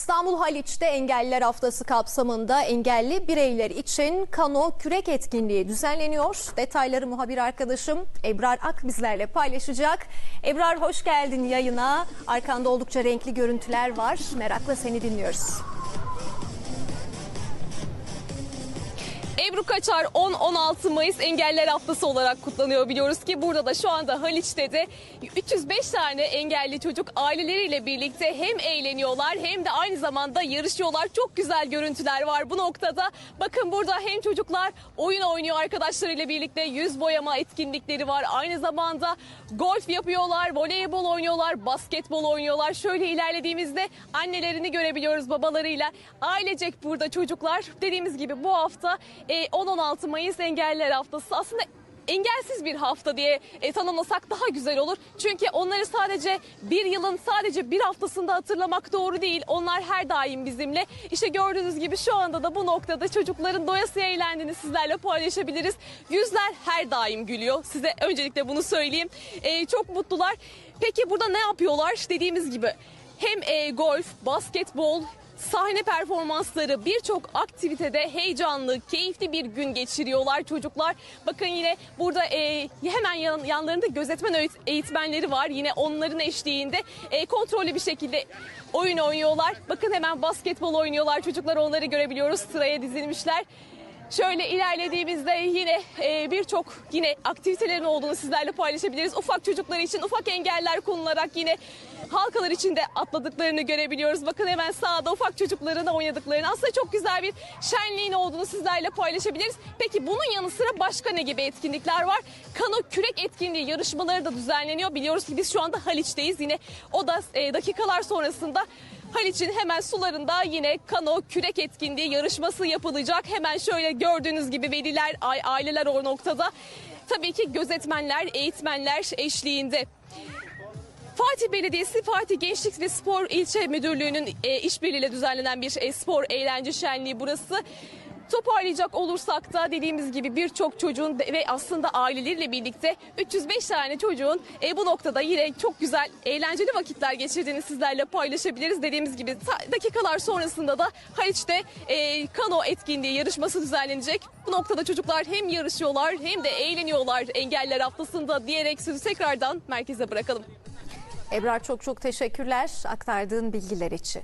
İstanbul Haliç'te Engelliler Haftası kapsamında engelli bireyler için kano kürek etkinliği düzenleniyor. Detayları muhabir arkadaşım Ebrar Ak bizlerle paylaşacak. Ebrar hoş geldin yayına. Arkanda oldukça renkli görüntüler var. Merakla seni dinliyoruz. Ebru Kaçar 10-16 Mayıs Engeller Haftası olarak kutlanıyor biliyoruz ki burada da şu anda Haliç'te de 305 tane engelli çocuk aileleriyle birlikte hem eğleniyorlar hem de aynı zamanda yarışıyorlar. Çok güzel görüntüler var bu noktada. Bakın burada hem çocuklar oyun oynuyor arkadaşlarıyla birlikte yüz boyama etkinlikleri var. Aynı zamanda golf yapıyorlar, voleybol oynuyorlar, basketbol oynuyorlar. Şöyle ilerlediğimizde annelerini görebiliyoruz babalarıyla. Ailecek burada çocuklar. Dediğimiz gibi bu hafta e, 10-16 Mayıs Engelliler Haftası. Aslında engelsiz bir hafta diye e, tanımlasak daha güzel olur. Çünkü onları sadece bir yılın sadece bir haftasında hatırlamak doğru değil. Onlar her daim bizimle. İşte gördüğünüz gibi şu anda da bu noktada çocukların doyasıya eğlendiğini sizlerle paylaşabiliriz. Yüzler her daim gülüyor. Size öncelikle bunu söyleyeyim. E, çok mutlular. Peki burada ne yapıyorlar? Dediğimiz gibi hem e, golf, basketbol, sahne performansları birçok aktivitede heyecanlı, keyifli bir gün geçiriyorlar çocuklar. Bakın yine burada e, hemen yan, yanlarında gözetmen eğitmenleri var. Yine onların eşliğinde e, kontrollü bir şekilde oyun oynuyorlar. Bakın hemen basketbol oynuyorlar çocuklar onları görebiliyoruz sıraya dizilmişler. Şöyle ilerlediğimizde yine e, birçok yine aktivitelerin olduğunu sizlerle paylaşabiliriz. Ufak çocuklar için ufak engeller konularak yine halkalar içinde atladıklarını görebiliyoruz. Bakın hemen sağda ufak çocukların oynadıklarını. Aslında çok güzel bir şenliğin olduğunu sizlerle paylaşabiliriz. Peki bunun yanı sıra başka ne gibi etkinlikler var? Kano kürek etkinliği yarışmaları da düzenleniyor. Biliyoruz ki biz şu anda Haliç'teyiz. Yine o da e, dakikalar sonrasında Haliç'in hemen sularında yine kano kürek etkinliği yarışması yapılacak. Hemen şöyle gördüğünüz gibi veliler, aileler o noktada. Tabii ki gözetmenler, eğitmenler eşliğinde. Fatih Belediyesi Fatih Gençlik ve Spor İlçe Müdürlüğü'nün e, işbirliğiyle düzenlenen bir e, spor eğlence şenliği burası. Toparlayacak olursak da dediğimiz gibi birçok çocuğun ve aslında aileleriyle birlikte 305 tane çocuğun e, bu noktada yine çok güzel eğlenceli vakitler geçirdiğini sizlerle paylaşabiliriz. Dediğimiz gibi dakikalar sonrasında da Haliç'te e, kano etkinliği yarışması düzenlenecek. Bu noktada çocuklar hem yarışıyorlar hem de eğleniyorlar engeller haftasında diyerek sözü tekrardan merkeze bırakalım. Ebrar çok çok teşekkürler aktardığın bilgiler için.